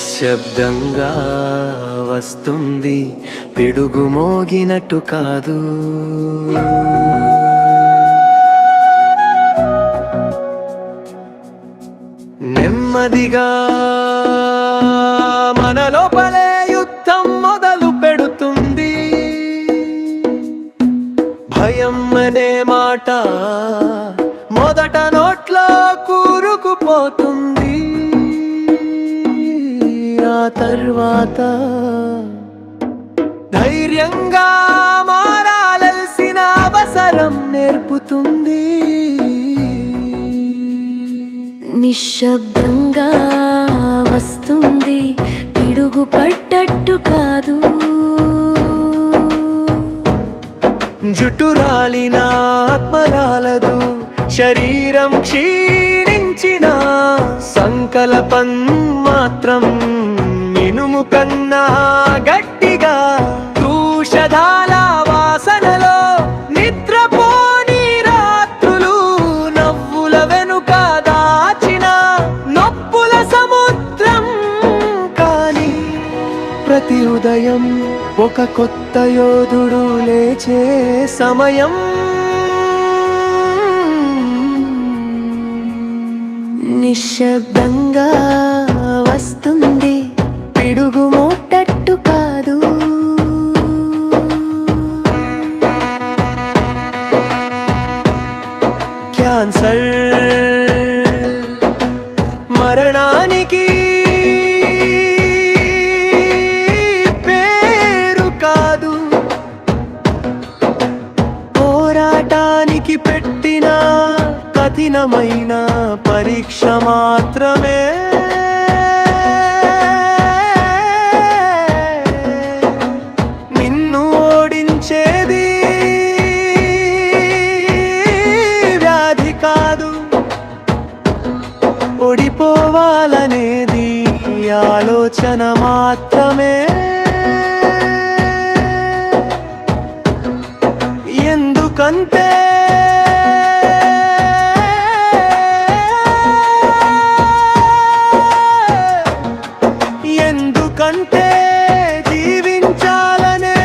నిశ్శబ్దంగా వస్తుంది. పిడుగు మోగినట్టు కాదు. నెమ్మదిగా మన లోపలే యుద్ధం మొదలు పెడుతుంది. భయం అనే మాట మొదట నోట్లో కూరుకుపోతుంది. తర్వాత ధైర్యంగా మారాల్సిన అవసరం నేర్పుతుంది. నిశ్శబ్దంగా వస్తుంది పిడుగు పడ్డట్టు కాదు. జుట్టు రాలిన ఆత్మరాలదు శరీరం క్షీణించిన సంకల్పం మాత్రం. ఇనుము కన్నా గట్టిగా దూషధాల వాసనలో నిద్రపోని రాత్రులు నవ్వుల వెనుక దాచిన నొప్పుల సముద్రం కానీ ప్రతి ఉదయం ఒక కొత్త యోధుడు లేచే సమయం. నిశ్శబ్దంగా క్యాన్సర్ మరణానికి పేరు కాదు. పోరాటానికి పెట్టిన కఠినమైన పరీక్ష మాత్రమే. నిన్ను ఓడించేది ఓడిపోవాలనేది ఆలోచన మాత్రమే. ఎందుకంటే ఎందుకంటే జీవించాలనే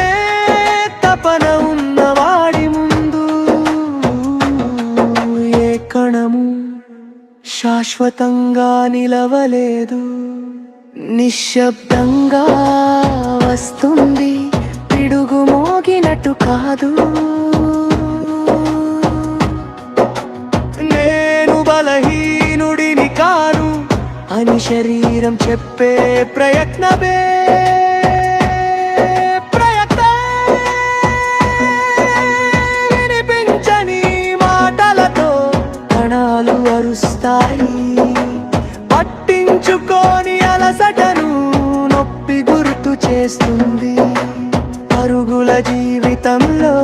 తపన ఉన్నవాడి ముందు ఏ కణము శాశ్వతంగా నిలవలేదు. నిశ్శబ్దంగా వస్తుంది. పిడుగు మోగినట్టు కాదు. నేను బలహీనుడిని కాను. అని శరీరం చెప్పే ప్రయత్నమే పట్టించుకోని అలసటను నొప్పి గుర్తు చేస్తుంది. పరుగుల జీవితంలో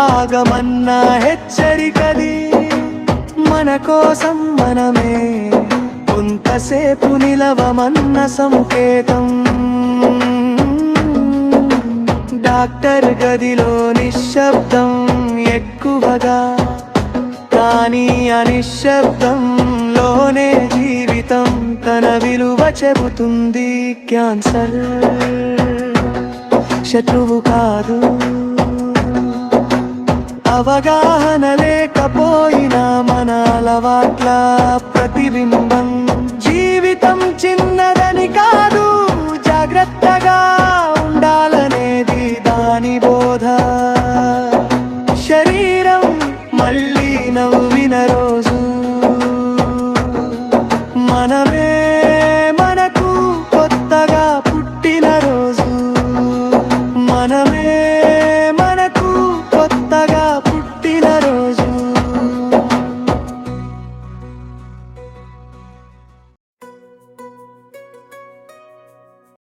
ఆగమన్న హెచ్చరికది మన కోసం మనమే. కొంతసేపు నిలవమన్న సంకేతం. డాక్టర్ గదిలో నిశ్శబ్దం ఎక్కువగా కానీ అనిశ్శబ్దంలోనే జీవితం తన విలువ చెబుతుంది. క్యాన్సర్ శత్రువు కాదు. అవగాహన లేకపోయినా మన అలవాట్ల ప్రతిబింబం. జీవితం చిన్న